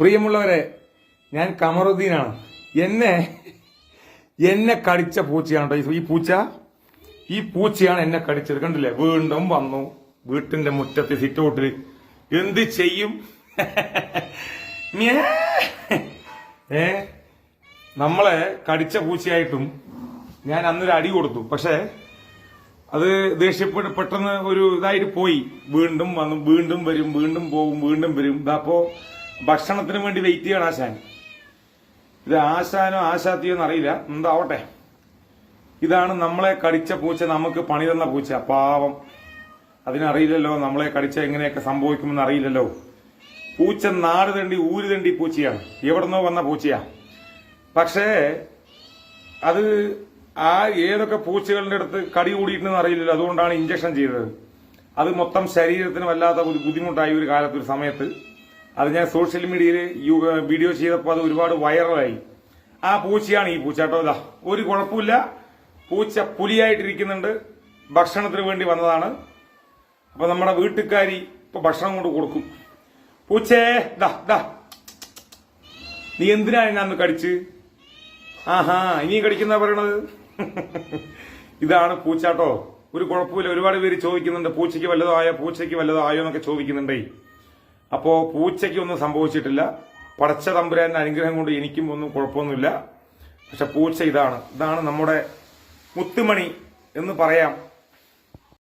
പ്രിയമുള്ളവരെ ഞാൻ കമറുദ്ദീനാണ്. എന്നെ എന്നെ കടിച്ച പൂച്ചയാണ് ഈ പൂച്ച ഈ പൂച്ചയാണ് എന്നെ കടിച്ചത്. കണ്ടില്ലേ? വീണ്ടും വന്നു. വീട്ടിന്റെ മുറ്റത്ത് സിറ്റൗട്ടിൽ എന്ത് ചെയ്യും. ഏ നമ്മളെ കടിച്ച പൂച്ചയായിട്ടും ഞാൻ അന്നൊരു അടി കൊടുത്തു. പക്ഷേ അത് ദേഷ്യപ്പെട്ട് പെട്ടെന്ന് ഒരു ഇതായിട്ട് പോയി. വീണ്ടും വന്നു. വീണ്ടും വരും വീണ്ടും പോകും വീണ്ടും വരും. ഇതപ്പോ ഭക്ഷണത്തിന് വേണ്ടി വെയിറ്റ് ചെയ്യണം ആശാൻ. ഇത് ആശാനോ ആശാത്തിയോ എന്നറിയില്ല. എന്താവട്ടെ. ഇതാണ് നമ്മളെ കടിച്ച പൂച്ച നമുക്ക് പണി തന്ന പൂച്ച. പാവം. അതിനറിയില്ലല്ലോ നമ്മളെ കടിച്ച എങ്ങനെയൊക്കെ സംഭവിക്കുമെന്ന് അറിയില്ലല്ലോ. പൂച്ച നാട് തണ്ടി ഊര് തണ്ടി പൂച്ചയാണ്. എവിടുന്നോ വന്ന പൂച്ചയാ. പക്ഷേ അത് ആ ഏതൊക്കെ പൂച്ചകളുടെ അടുത്ത് കടി കൂടിയിട്ടുണ്ടെന്ന് അറിയില്ലല്ലോ. അതുകൊണ്ടാണ് ഇഞ്ചക്ഷൻ ചെയ്തത്. അത് മൊത്തം ശരീരത്തിന് വല്ലാത്ത ബുദ്ധിമുട്ടായി ഒരു കാലത്ത് ഒരു സമയത്ത്. അത് ഞാൻ സോഷ്യൽ മീഡിയയിൽ വീഡിയോ ചെയ്തപ്പോൾ അത് ഒരുപാട് വൈറലായി. ആ പൂച്ചയാണ് ഈ പൂച്ച കേട്ടോ. ഇതാ ഒരു കുഴപ്പമില്ല. പൂച്ച പുലിയായിട്ടിരിക്കുന്നുണ്ട്. ഭക്ഷണത്തിന് വേണ്ടി വന്നതാണ്. അപ്പൊ നമ്മുടെ വീട്ടുകാരി ഇപ്പൊ ഭക്ഷണം കൊണ്ട് കൊടുക്കും. പൂച്ചേ ദാ നീ എന്തിനാണ് ഞാൻ കടിച്ച്? ആഹാ ഇനിയും കടിക്കുന്ന പറയണത്? ഇതാണ് പൂച്ചാട്ടോ ഒരു കുഴപ്പമില്ല. ഒരുപാട് പേര് ചോദിക്കുന്നുണ്ട് പൂച്ചയ്ക്ക് വല്ലതോ ആയോ? പൂച്ചയ്ക്ക് വല്ലതോ ആയോ എന്നൊക്കെ ചോദിക്കുന്നുണ്ടേ. അപ്പോ പൂച്ചയ്ക്കൊന്നും സംഭവിച്ചിട്ടില്ല. പടച്ച തമ്പുരാന്റെ അനുഗ്രഹം കൊണ്ട് എനിക്കും ഒന്നും കുഴപ്പമൊന്നുമില്ല. പക്ഷെ പൂച്ച ഇതാണ്. ഇതാണ് നമ്മുടെ മുത്തുമണി എന്ന് പറയാം.